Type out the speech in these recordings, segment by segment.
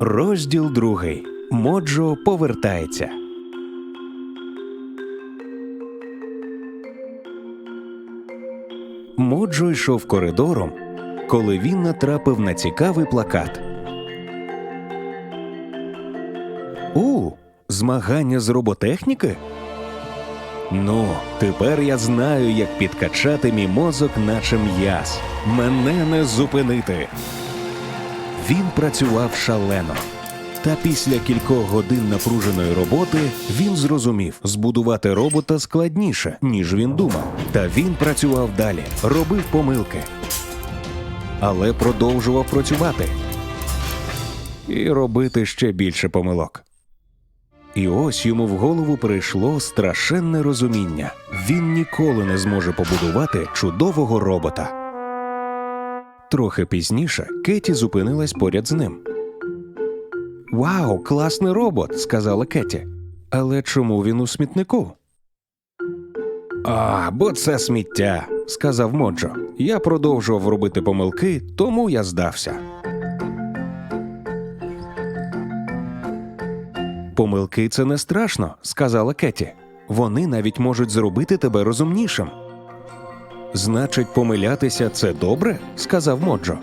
Розділ другий. Моджо повертається. Моджо йшов коридором, коли він натрапив на цікавий плакат. У, змагання з роботехніки? Ну, тепер я знаю, як підкачати мій мозок, наче м'яз. Мене не зупинити. Він працював шалено. Та після кількох годин напруженої роботи він зрозумів, збудувати робота складніше, ніж він думав. Та він працював далі, робив помилки. Але продовжував працювати і робити ще більше помилок. І ось йому в голову прийшло страшенне розуміння: він ніколи не зможе побудувати чудового робота. Трохи пізніше Кеті зупинилась поряд з ним. Вау, класний робот, сказала Кеті. Але чому він у смітнику? А, бо це сміття, сказав Моджо. Я продовжував робити помилки, тому я здався. Помилки це не страшно, сказала Кеті. Вони навіть можуть зробити тебе розумнішим. Значить, помилятися це добре? сказав Моджо.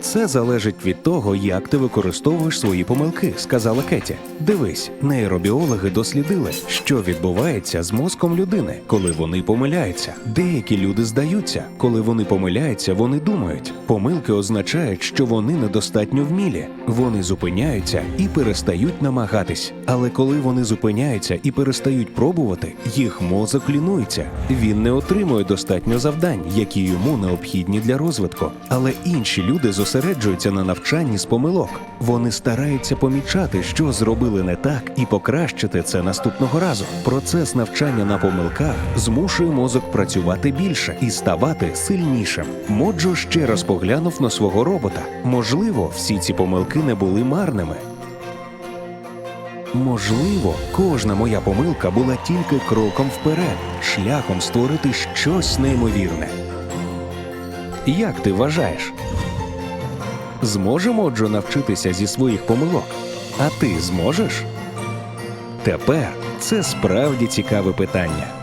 Це залежить від того, як ти використовуєш свої помилки, сказала Кеті. Дивись, нейробіологи дослідили, що відбувається з мозком людини, коли вони помиляються. Деякі люди здаються, коли вони помиляються, вони думають. Помилки означають, що вони недостатньо вмілі. Вони зупиняються і перестають намагатись. Але коли вони зупиняються і перестають пробувати, їх мозок лінується. Він не отримує достатньо завдань, які йому необхідні для розвитку. Але інші люди зосереджуються на навчанні з помилок. Вони стараються помічати, що зробили не так, і покращити це наступного разу. Процес навчання на помилках змушує мозок працювати більше і ставати сильнішим. Моджо ще раз поглянув на свого робота. Можливо, всі ці помилки не були марними. Можливо, кожна моя помилка була тільки кроком вперед, шляхом створити щось неймовірне. Як ти вважаєш? Зможе Джо навчитися зі своїх помилок? А ти зможеш? Тепер це справді цікаве питання.